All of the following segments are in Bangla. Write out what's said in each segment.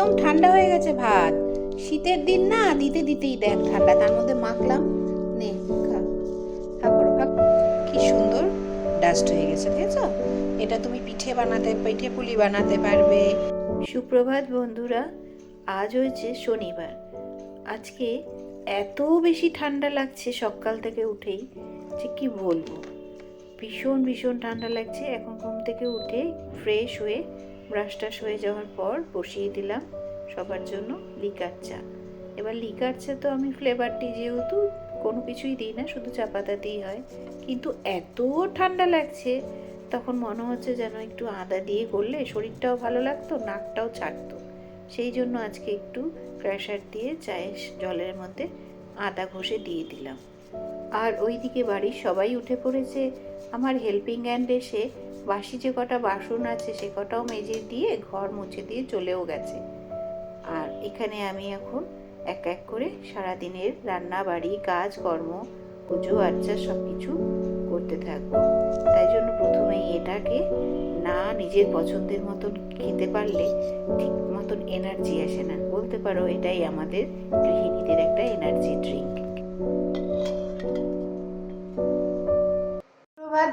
একদম ঠান্ডা হয়ে গেছে ভাত। শীতের দিন না, দিতে দিতেই দেখ ঠান্ডা। তার মধ্যে মাখলাম, নে কি সুন্দর ডাস্ট হয়ে গেছে, দেখেছ? এটা তুমি পিঠে বানাতে, পিঠে পুলি বানাতে পারবে। সুপ্রভাত বন্ধুরা, আজ হয়েছে শনিবার। আজকে এত বেশি ঠান্ডা লাগছে সকাল থেকে উঠেই যে কি বলব? ভীষণ ভীষণ ঠান্ডা লাগছে। এখন ঘুম থেকে উঠে ফ্রেশ হয়ে ব্রাশ টাশ হয়ে যাওয়ার পর বসিয়ে দিলাম সবার জন্য লিকার চা। এবার লিকার চা তো আমি ফ্লেভারটি যেহেতু কোনো কিছুই দিই না, শুধু চা পাতা দিই হয়। কিন্তু এত ঠান্ডা লাগছে, তখন মনে হচ্ছে যেন একটু আদা দিয়ে করলে শরীরটাও ভালো লাগতো, নাকটাও ছাড়তো। সেই জন্য আজকে একটু ক্র্যাশার দিয়ে চায়ের জলের মধ্যে আদা ঘষে দিয়ে দিলাম। আর ওইদিকে বাড়ির সবাই উঠে পড়েছে। আমার হেল্পিং হ্যান্ড এসে বাসি যে কটা বাসন আছে, সে কটাও মেজে দিয়ে ঘর মুছে দিয়ে চলেও গেছে। আর এখানে আমি এখন এক এক করে সারাদিনের রান্না, বাড়ি, কাজ, কর্ম, পুজো আর্চা সব কিছু করতে থাকব। তাই জন্য প্রথমেই এটাকে না নিজের পছন্দের মতন খেতে পারলে ঠিক মতন এনার্জি আসে না। বলতে পারো এটাই আমাদের গৃহিণীদের একটা এনার্জি ড্রিঙ্ক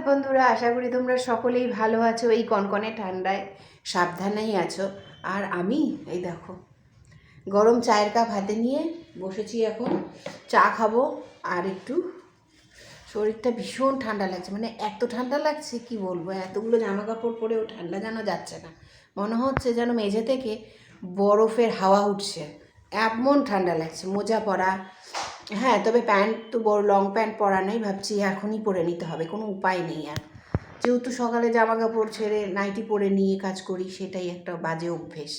বন্ধুরা, আশা করি তোমরা সকলেই ভালো আছো। এই কনকনে ঠান্ডায় সাবধানেই আছো। আর আমি, এই দেখো, গরম চায়ের কাপ হাতে নিয়ে বসেছি এখন। চা খাব আর একটু শরীরটা ভীষণ ঠান্ডা লাগছে। মানে এত ঠান্ডা লাগছে, কি বলব? এতগুলো জামা কাপড় পরেও ঠান্ডা যেন যাচ্ছে না। মনে হচ্ছে যেন মেঝে থেকে বরফের হাওয়া উঠছে। এমন ঠান্ডা লাগছে, মোজা পরা হ্যাঁ তবে প্যান্ট তো বড় লং প্যান্ট পরা নেই ভাবছি, এখনই পরে নিতে হবে, কোনো উপায় নেই আর। যেহেতু সকালে জামা কাপড় ছেড়ে নাইটি পরে নিয়ে কাজ করি, সেটাই একটা বাজে অভ্যেস।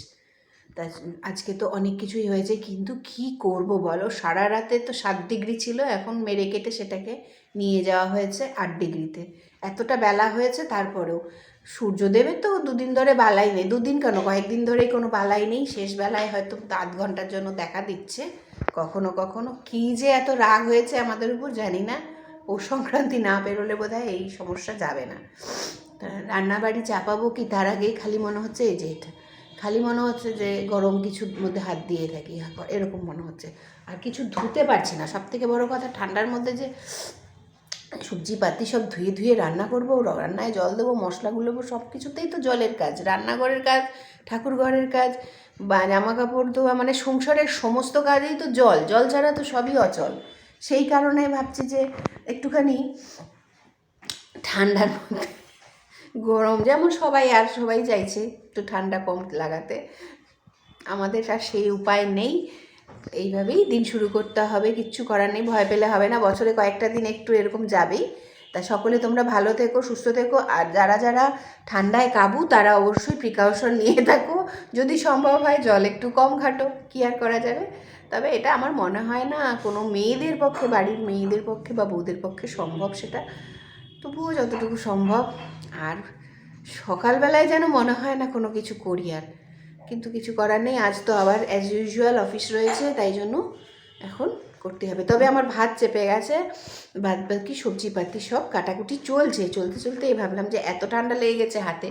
তা আজকে তো অনেক কিছুই হয়েছে, কিন্তু কি করব বলো? সারা রাতে তো সাত ডিগ্রি ছিল, এখন মেরে কেটে সেটাকে নিয়ে যাওয়া হয়েছে আট ডিগ্রিতে। এতটা বেলা হয়েছে, তারপরেও। সূর্যদেবের তো, দুদিন ধরে বালাই নেই। দুদিন কেন? কয়েকদিন ধরেই কোনো বালাই নেই, শেষ বেলায় হয়তো আধ ঘণ্টার জন্য দেখা দিচ্ছে। কখনো কখনো কী যে এত রাগ হয়েছে আমাদের উপর জানি না। ও সংক্রান্তি না বেরোলে বোধহয় এই সমস্যা যাবে না। রান্নাবাড়ি চাপাবো কি তার আগেই? খালি মনে হচ্ছে এই যে এটা। খালি মনে হচ্ছে যে গরম কিছুর মধ্যে হাত দিয়ে থাকি এরকম মনে হচ্ছে। আর কিছু ধুতে পারছি না। সব থেকে বড় কথা ঠান্ডার মধ্যে যে সবজি পাতি সব ধুয়ে ধুয়ে রান্না করব রান্নায় জল দেবো, মশলাগুলো সব কিছুতেই তো জলের কাজ। রান্নাঘরের কাজ ঠাকুর ঘরের কাজ বা জামা কাপড় ধোয়া মানে সংসারের সমস্ত কাজেই তো জল জল ছাড়া তো সবই অচল। সেই কারণে ভাবছি যে একটুখানি ঠান্ডার মধ্যে, গরম যেমন সবাই, আর সবাই চাইছে একটু ঠান্ডা কম লাগাতে। আমাদের আর সেই উপায় নেই। এইভাবেই দিন শুরু করতে হবে, কিচ্ছু করার নেই, ভয় পেলে হবে না। বছরে কয়েকটা দিন একটু এরকম যাবেই। তা সকলে তোমরা ভালো থেকো, সুস্থ থেকো। আর যারা যারা ঠান্ডায় কাবু, তারা অবশ্যই প্রিকাউশন নিয়ে থাকো। যদি সম্ভব হয়, জল একটু কম ঘাটো, কী আর করা যাবে? তবে এটা আমার মনে হয় না, কোনো মেয়েদের পক্ষে, বাড়ির মেয়েদের পক্ষে বা বউদের পক্ষে সম্ভব সেটা। তবুও যতটুকু সম্ভব। আর সকালবেলায় যেন মনে হয় না কোনো কিছু করি আর। কিন্তু কিছু করার নেই, আজ তো আবার অ্যাজ ইউজুয়াল অফিস রয়েছে, তাই জন্য এখন করতে হবে। তবে আমার ভাত চেপে গেছে, বাদ বাকি সবজি পাতি সব কাটাকুটি চলছে। চলতে চলতে এই ভাবলাম যে এত ঠান্ডা লেগে গেছে হাতে।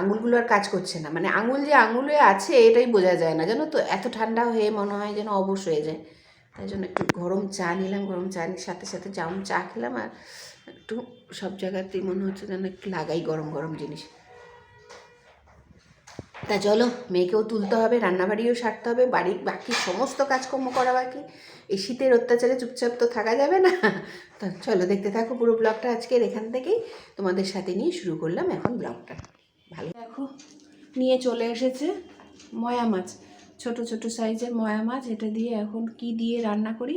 আঙুলগুলো আর কাজ করছে না। মানে আঙুল যে আঙুলে আছে, এটাই বোঝা যায় না। জানো তো, এত ঠান্ডা হয়ে মনে হয় যেন অবশ হয়ে যায়। তাই জন্য একটু গরম চা নিলাম, গরম চা নিয়ে সাথে সাথে যেমন চা খেলাম আর একটু সব জায়গাতেই মনে হচ্ছে যেন একটু লাগাই গরম গরম জিনিস। তা চলো, মেয়েকেও তুলতে হবে, রান্নাবাড়িও সারতে হবে, বাড়ির বাকি সমস্ত কাজকর্ম করা বাকি। এই শীতের অত্যাচারে চুপচাপ তো থাকা যাবে না। তা চলো দেখতে থাকো পুরো ব্লগটা আজকের এখান থেকেই। তোমাদের সাথে নিয়ে শুরু করলাম এখন ব্লগটা। ভালো দেখো, নিয়ে চলে এসেছে ময়া মাছ। ছোট ছোট সাইজের ময়া মাছ। এটা দিয়ে এখন কি দিয়ে রান্না করি?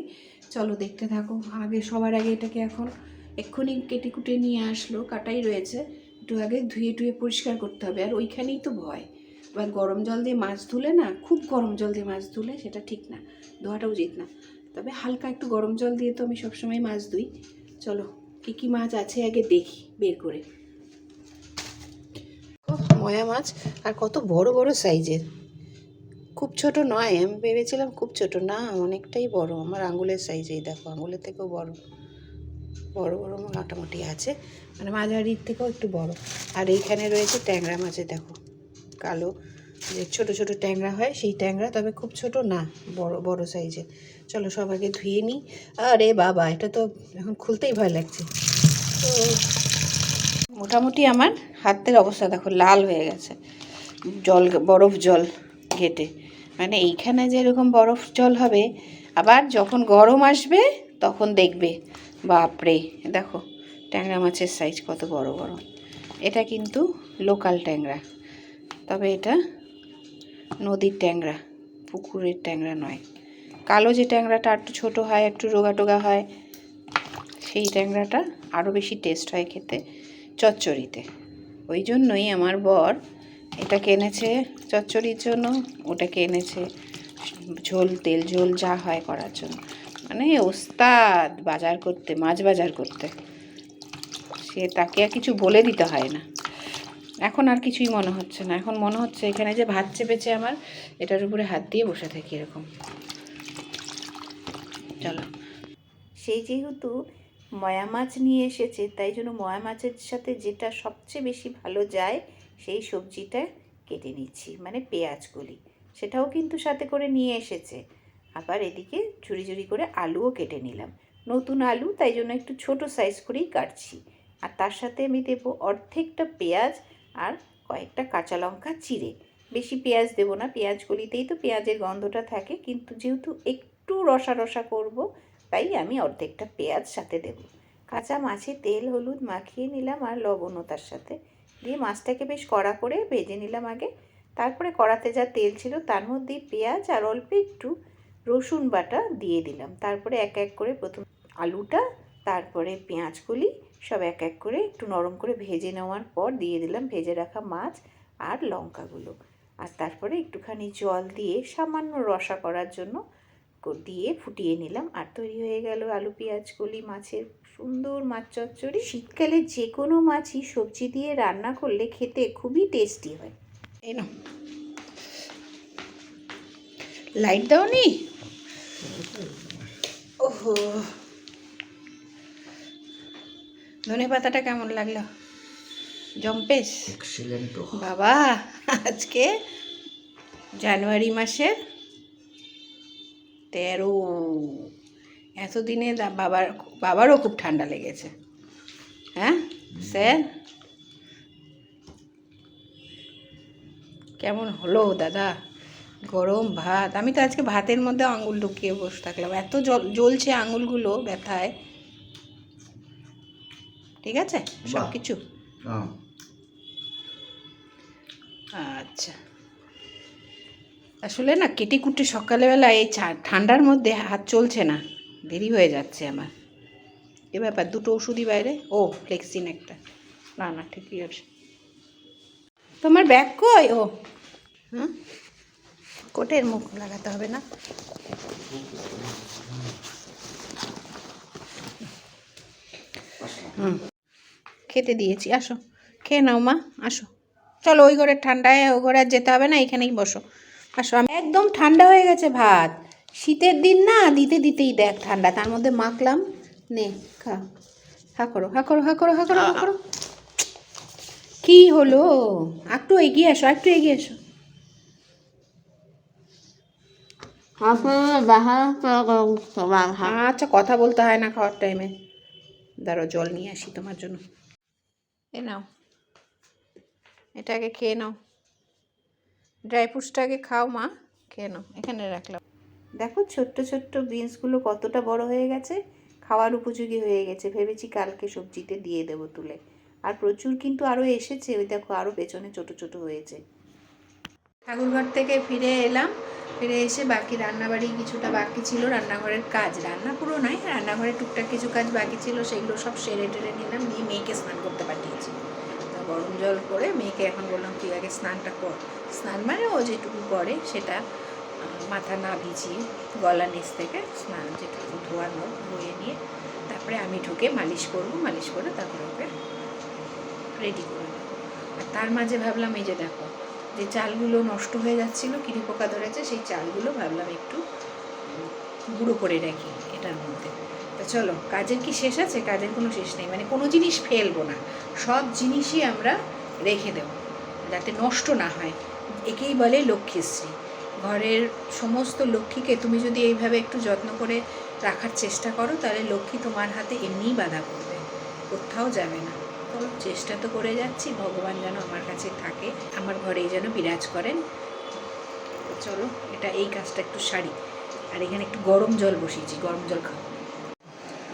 চলো দেখতে থাকো। আগে, সবার আগে এটাকে এখন এক্ষুনি কেটে কুটে নিয়ে আসলো। কাটাই রয়েছে। একটু আগে ধুয়ে টুয়ে পরিষ্কার করতে হবে। আর ওইখানেই তো ভয়। এবার গরম জল দিয়ে মাছ ধুলে না, খুব গরম জল দিয়ে মাছ ধুলে সেটা ঠিক না। ধোয়াটা উচিত না। তবে হালকা একটু গরম জল দিয়ে তো আমি সবসময় মাছ ধুই। চলো, কী কী মাছ আছে আগে দেখি, বের করে। ময়া মাছ, আর কত বড় বড় সাইজের। খুব ছোট নয়, আমি ভেবেছিলাম খুব ছোট। না, অনেকটাই বড়। আমার আঙুলের সাইজেই দেখো, আঙুলের থেকেও বড়। বড় বড় মোটামুটি আছে। মানে মাঝারির থেকেও একটু বড়। আর এইখানে রয়েছে ট্যাংরা মাছের দেখো। কালো। যে ছোট ছোট ট্যাংরা হয়, সেই ট্যাংরা তবে খুব ছোট না, বড় বড় সাইজের চলো সব আগে ধুয়ে নিই। আরে বাবা, এটা তো এখন খুলতেই ভয় লাগছে। তো মোটামুটি আমার হাতের অবস্থা দেখো, লাল হয়ে গেছে। জল, বরফ জল ঘেটে। মানে এইখানে যেরকম বরফ জল হবে, আবার যখন গরম আসবে, তখন দেখবে। বাপরে, দেখো, ট্যাংরা মাছের সাইজ কত বড় বড়। এটা কিন্তু লোকাল ট্যাংরা। তবে এটা নদীর ট্যাংরা, পুকুরের ট্যাংরা নয়। কালো যে ট্যাংরাটা একটু ছোটো হয়, একটু রোগা টোগা হয়, সেই ট্যাংরাটা আরও বেশি টেস্ট হয় খেতে, চচ্চড়িতে। ওই জন্যই আমার বর এটা কিনেছে চচ্চড়ির জন্য, ওটাকে এনেছে ঝোল, তেল ঝোল যা হয় করার জন্য। মানে ওস্তাদ বাজার করতে, মাছ বাজার করতে। সে তাকে আর কিছু বলে দিতে হয় না। এখন আর কিছুই মনে হচ্ছে না। এখন মনে হচ্ছে এখানে যে ভাত চেপেছে আমার, এটার উপরে হাত দিয়ে বসে থাকি এরকম। চলো। সেই যেহেতু ময়া মাছ নিয়ে এসেছে, তাই জন্য ময়া মাছের সাথে যেটা সবচেয়ে বেশি ভালো যায়, সেই সবজিটা কেটে নিচ্ছি মানে পেঁয়াজগুলি। সেটাও কিন্তু সাথে করে নিয়ে এসেছে। আবার এদিকে ঝুড়ি ঝুড়ি করে আলুও কেটে নিলাম। নতুন আলু, তাই জন্য একটু ছোট সাইজ করেই কাটছি। আর তার সাথে আমি দেবো অর্ধেকটা পেঁয়াজ আর কয়েকটা কাঁচা লঙ্কা চিড়ে। বেশি পেঁয়াজ দেবো না, পেঁয়াজ পেঁয়াজগুলিতেই তো পেঁয়াজের গন্ধটা থাকে, কিন্তু যেহেতু একটু রসা রসা করব, তাই আমি অর্ধেকটা পেঁয়াজ সাথে দেব। কাঁচা মাছে তেল, হলুদ মাখিয়ে নিলাম আর লবণও তার সাথে। দিয়ে মাছটাকে বেশ কড়া করে ভেজে নিলাম আগে। তারপরে কড়াতে যা তেল ছিল তার মধ্যে পেঁয়াজ আর অল্প একটু রসুন বাটা দিয়ে দিলাম। তারপরে এক এক করে প্রথম আলুটা তারপরে পেঁয়াজগুলি সব এক এক করে একটু নরম করে ভেজে নেওয়ার পর দিয়ে দিলাম ভেজে রাখা মাছ আর লঙ্কাগুলো। আর তারপরে একটুখানি জল দিয়ে সামান্য রসা করার জন্য দিয়ে ফুটিয়ে নিলাম। আর তৈরি হয়ে গেল আলু, পেঁয়াজ, কলি, মাছের সুন্দর মাছ চচ্চড়ি। শীতকালে যে কোনো মাছই সবজি দিয়ে রান্না করলে খেতে খুবই টেস্টি হয়। এই নাও। লাইট দাও নি ওহো। ধনে পাতাটা কেমন লাগল? জম্পেশ বাবা আজকে জানুয়ারি মাসের তেরো। এতদিনে বাবার বাবারও খুব ঠান্ডা লেগেছে। হ্যাঁ স্যার? কেমন হলো দাদা? গরম ভাত। আমি তো আজকে ভাতের মধ্যে আঙুল ঢুকিয়ে বসে থাকলাম। এত জল জ্বলছে আঙুলগুলো ব্যথায়। ঠিক আছে? সব কিছু হ্যাঁ। আচ্ছা। আসলে না কেটে কুটে সকালবেলা এই ঠান্ডার মধ্যে হাত চলছে না দেরি হয়ে যাচ্ছে আমার। এ ব্যাপার দুটো ওষুধই বাইরে? ও ফ্লেক্সিন একটা। না না ঠিকই আছে। তোমার ব্যাগ কই? ও। হুম? কোটের মুখ লাগাতে হবে না? হুম। খেতে দিয়েছি। আসো খেয়ে নাও মা আসো। চলো ওই ঘরের ঠান্ডায় ওই ঘরে আর যেতে হবে না এখানেই বসো। আসো আমি একদম ঠান্ডা হয়ে গেছে ভাত। শীতের দিন না দিতে দিতেই দেখ ঠান্ডা তার মধ্যে মাখলাম নে খা। হা করো হা করো হা করো হা করো হা করো। কি হলো? একটু এগিয়ে আসো একটু এগিয়ে আসো। আচ্ছা কথা বলতে হয় না খাওয়ার টাইমে দাঁড়ো জল নিয়ে আসি তোমার জন্য। এ নাও। এটাকে খেয়ে নাও। ড্রাই খাও মা, খেয়ে নাও। এখানে রাখলাম। দেখো ছোট্ট ছোট্ট বিনসগুলো কতটা বড় হয়ে গেছে, খাওয়ার উপযোগী হয়ে গেছে। ভেবেছি কালকে সবজিতে দিয়ে দেবো তুলে। আর প্রচুর কিন্তু আরও এসেছে, ওই দেখো আরও পেছনে ছোট ছোট হয়েছে। ঠাকুরঘর থেকে ফিরে এলাম। ফিরে এসে বাকি রান্নাবাড়ি কিছুটা বাকি ছিল, রান্নাঘরের কাজ। রান্না পুরো নয় রান্নাঘরে টুকটাক কিছু কাজ বাকি ছিল, সেগুলো সব সেরে টেরে নিলাম, নিয়ে মেয়েকে স্নান করতে পাঠিয়েছি। তা গরম জল করে মেয়েকে এখন বললাম, তুই আগে স্নানটা কর। স্নান মানে ও যেটুকু করে সেটা মাথা না ভিজিয়ে, গলা নিচ থেকে স্নান যেটুকু ধোয়ানো ধুয়ে নিয়ে, তারপরে আমি ঢুকে মালিশ করব, মালিশ করে তারপরে ওকে রেডি করে আর তার মাঝে ভাবলাম, এই যে দেখো যে চালগুলো নষ্ট হয়ে যাচ্ছিল, কিরি পোকা ধরেছে, সেই চালগুলো ভাবলাম একটু গুঁড়ো করে রাখি এটার মধ্যে। তা চলো, কাজের কি শেষ আছে? কাজের কোনো শেষ নেই। মানে কোনো জিনিস ফেলব না। সব জিনিসই আমরা রেখে দেবো, যাতে নষ্ট না হয়। একেই বলে লক্ষ্মীশ্রী ঘরের সমস্ত লক্ষ্মীকে তুমি যদি এইভাবে একটু যত্ন করে রাখার চেষ্টা করো, তাহলে লক্ষ্মী তোমার হাতে এমনিই বাধা করবে কোথাও যাবে না। তো চেষ্টা তো করে যাচ্ছি, ভগবান যেন আমার কাছে থাকে, আমার ঘরেই যেন বিরাজ করেন। চলো, এটা এই কাজটা একটু সারি। আর এখানে একটু গরম জল বসিয়েছি, গরম জল খাও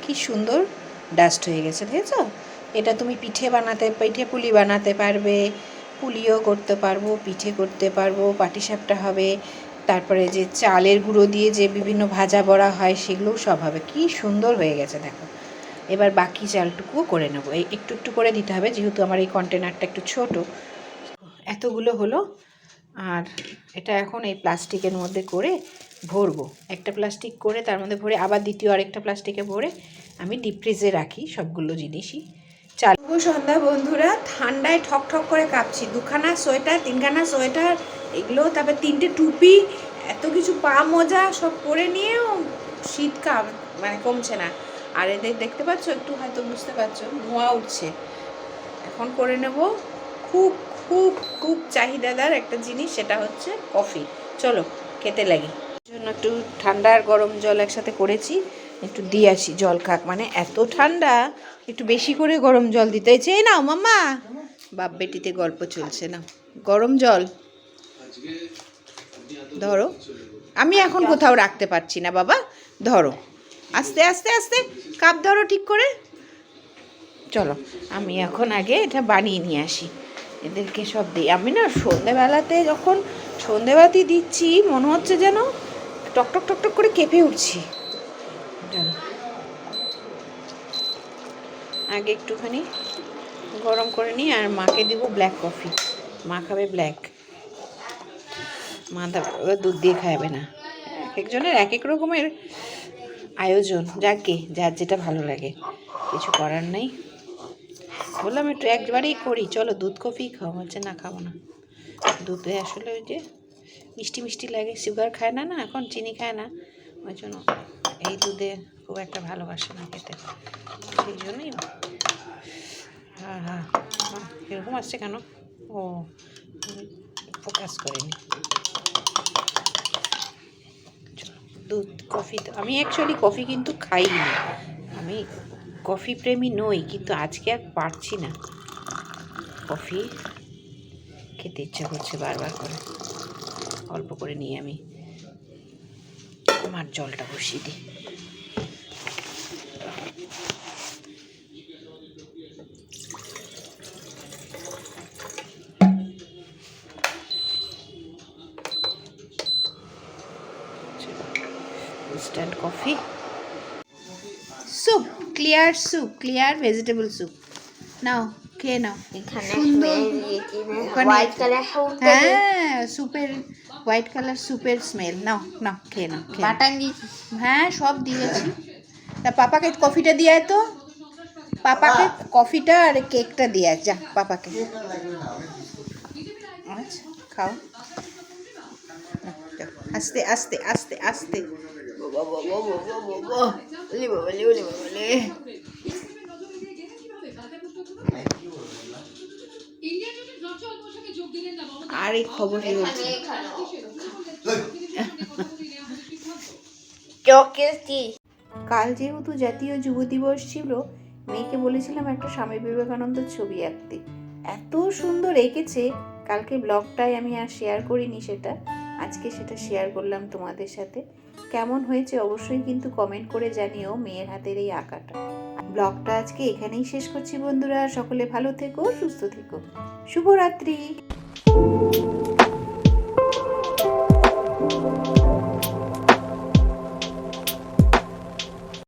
কি সুন্দর ডাস্ট হয়ে গেছে, দেখেছ? এটা তুমি পিঠে বানাতে, পিঠে পুলি বানাতে পারবে, পুলিও করতে পারব, পিঠে করতে পারব, পাটিসাপটা হবে, তারপরে যে চালের গুঁড়ো দিয়ে যে বিভিন্ন ভাজা বড়া হয়, সেগুলোও সব হবে। কি সুন্দর হয়ে গেছে, দেখো। এবার বাকি চালটুকুও করে নেব। এই একটু একটু করে দিতে হবে, যেহেতু আমার এই কন্টেনারটা একটু ছোট। এতগুলো হলো, আর এটা এখন এই প্লাস্টিকের মধ্যে করে ভরবো। একটা প্লাস্টিক করে তার মধ্যে ভরে আবার দ্বিতীয় আরেকটা প্লাস্টিকে ভরে আমি ডিপ ফ্রিজে রাখি সবগুলো জিনিসই। চাল সন্ধ্যা বন্ধুরা, ঠান্ডায় ঠক ঠক করে কাঁপছি। দুখানা সোয়েটার, তিনখানা সোয়েটার, এগুলো তারপর তিনটে টুপি, এত কিছু পা মোজা সব পরে নিয়েও শীত কাম মানে কমছে না। আর এদের দেখতে পাচ্ছ? একটু হয়তো বুঝতে পারছ। ধোঁয়া উঠছে। এখন করে নেব খুব খুব খুব চাহিদাদার একটা জিনিস, সেটা হচ্ছে কফি। চলো, খেতে লাগি। জন্য একটু ঠান্ডা আর গরম জল একসাথে করেছি। একটু দিয়ে আসি জল খাক। মানে এত ঠান্ডা, একটু বেশি করে গরম জল দিতে হয়েছে। এই নাও, মাম্মা। বাপ বেটিতে গল্প চলছে না। গরম জল। ধরো। আমি এখন কোথাও রাখতে পারছি না, বাবা। ধরো। আস্তে আস্তে আস্তে। কাপ ধরো ঠিক করে। চলো, আমি এখন আগে এটা বানিয়ে নিয়ে আসি। এদেরকে সব দিই। আমি না সন্ধেবেলাতে যখন সন্ধেবাতি দিচ্ছি, মনে হচ্ছে যেন টকটক টক টক টক করে কেঁপে উঠছি। চলো। আগে একটুখানি গরম করে নিই, আর মাকে দিব ব্ল্যাক কফি মা খাবে ব্ল্যাক মা দুধ দিয়ে খাবে না। এক একজনের এক এক রকমের আয়োজন যাকে যার যেটা ভালো লাগে। কিছু করার নেই। বললাম একটু একবারেই করি। চলো দুধ কফি খাও। হচ্ছে না খাব না। দুধে আসলে ওই যে মিষ্টি মিষ্টি লাগে। সুগার খায় না না এখন চিনি খায় না। ওই জন্য এই দুধে খুব একটা ভালোবাসে না খেতে। সেই জন্যই হ্যাঁ হ্যাঁ, এরকম আসছে কেন? ও ফোকাস করিনি। দুধ, কফি তো আমি অ্যাকচুয়ালি কফি কিন্তু খাই না আমি কফি প্রেমী নই, কিন্তু আজকে আর পারছি না। কফি খেতে ইচ্ছা করছে বারবার করে। অল্প করে নিয়ে আমি আমার জলটা বসিয়ে দিই। Instant coffee soup clear soup clear vegetable soup নাও খেয়ে নাও সুন্দর। হতে হ্যাঁ স্যুপের হোয়াইট কালার স্যুপের স্মেল নাও নাও খেয়ে নাও দিয়েছি। হ্যাঁ সব দিয়েছি। তা পাপাকে কফিটা দিয়ে তো? পাপাকে কফিটা আর কেকটা দিয়ে যা পাপাকে। আচ্ছা খাও। আস্তে আস্তে আস্তে আস্তে। বাবা, বাবা, বাবা, বাবা, বাবা। ওলে বাবা লে, ওলে বাবা লে। আর এই খবর কাল যেহেতু জাতীয় যুব দিবস ছিল মেয়েকে বলেছিলাম একটা স্বামী বিবেকানন্দের ছবি আঁকতে এত সুন্দর এঁকেছে কালকে ব্লগটায় আমি আর শেয়ার করিনি সেটা আজকে সেটা শেয়ার করলাম তোমাদের সাথে। কেমন হয়েছে অবশ্যই কিন্তু কমেন্ট করে জানিও মেয়ের হাতের এই আঁকাটা। ব্লগটা আজকে এখানেই শেষ করছি বন্ধুরা। সকলে ভালো থেকো, সুস্থ থেকো। শুভরাত্রি।